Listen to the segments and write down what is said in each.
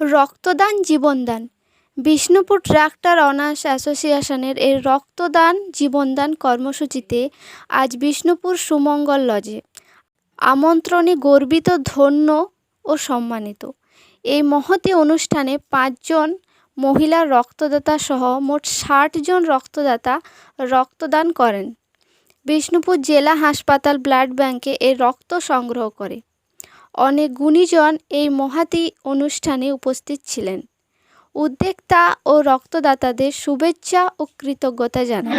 রক্তদান জীবনদান। Bishnupur tractor honours অ্যাসোসিয়েশনের এই রক্তদান জীবনদান কর্মসূচিতে আজ বিষ্ণুপুর সুমঙ্গল লজে। আমন্ত্রণে গর্বিত, ধন্য ও সম্মানিত। এই মহতি অনুষ্ঠানে পাঁচজন মহিলা রক্তদাতা সহ মোট ষাট জন রক্তদাতা রক্তদান করেন। বিষ্ণুপুর জেলা হাসপাতাল ব্লাড ব্যাংকে এই রক্ত সংগ্রহ করে। অনেক গুণীজন এই মহাতি অনুষ্ঠানে উপস্থিত ছিলেন। উদ্যোক্তা ও রক্তদাতাদের শুভেচ্ছা ও কৃতজ্ঞতা জানান।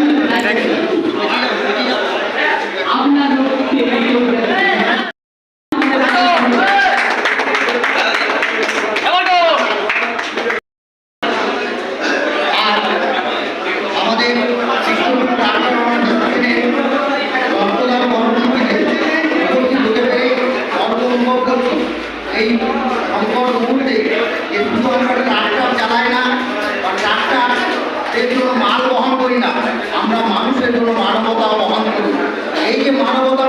মানবতা মহান এই যে মানবতা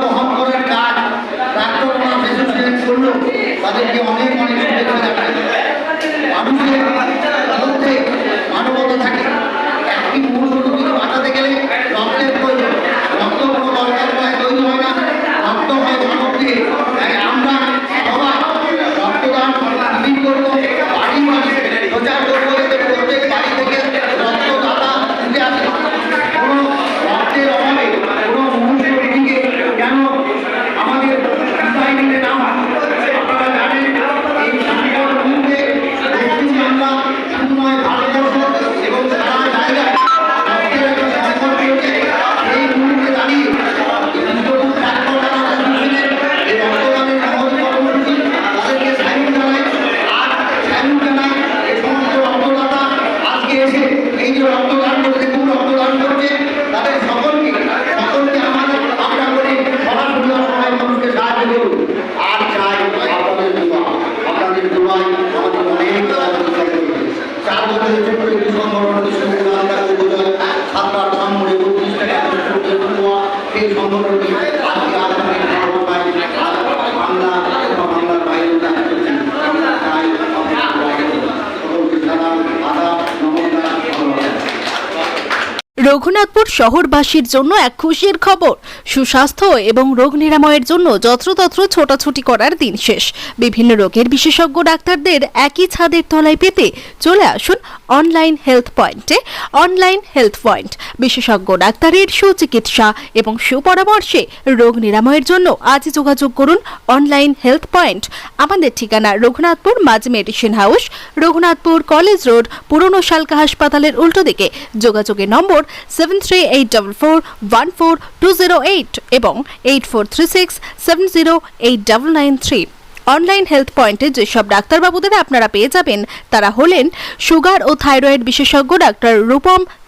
সংগঠনের রঘুনাথপুর শহরবাসীর জন্য এক খুশির খবর। সুস্বাস্থ্য এবং রোগ নিরাময়ের জন্য যত্রতত্র ছোটাছুটি করার দিন শেষ। বিভিন্ন রোগের বিশেষজ্ঞ ডাক্তারদের একই ছাদের তলায় পেতে চলে আসুন অনলাইন হেলথ পয়েন্টে অনলাইন হেলথ পয়েন্ট বিশেষজ্ঞ, ডাক্তারের সুচিকিৎসা এবং সুপরামর্শে রোগ নিরাময়ের জন্য আজ যোগাযোগ করুন অনলাইন হেলথ পয়েন্ট আমাদের ঠিকানা রঘুনাথপুর মাঝ medicine house, Raghunathpur college road, পুরনো শালকা হাসপাতালের উল্টো দিকে। যোগাযোগের নম্বর seven three eight double four one four two zero eight এবং eight four three six seven zero eight double nine three online health পয়েন্টে যেসব ডাক্তারবাবুদের আপনারা পেয়ে যাবেন, তারা হলেন সুগার ও থাইরয়েড বিশেষজ্ঞ ডাক্তার রূপম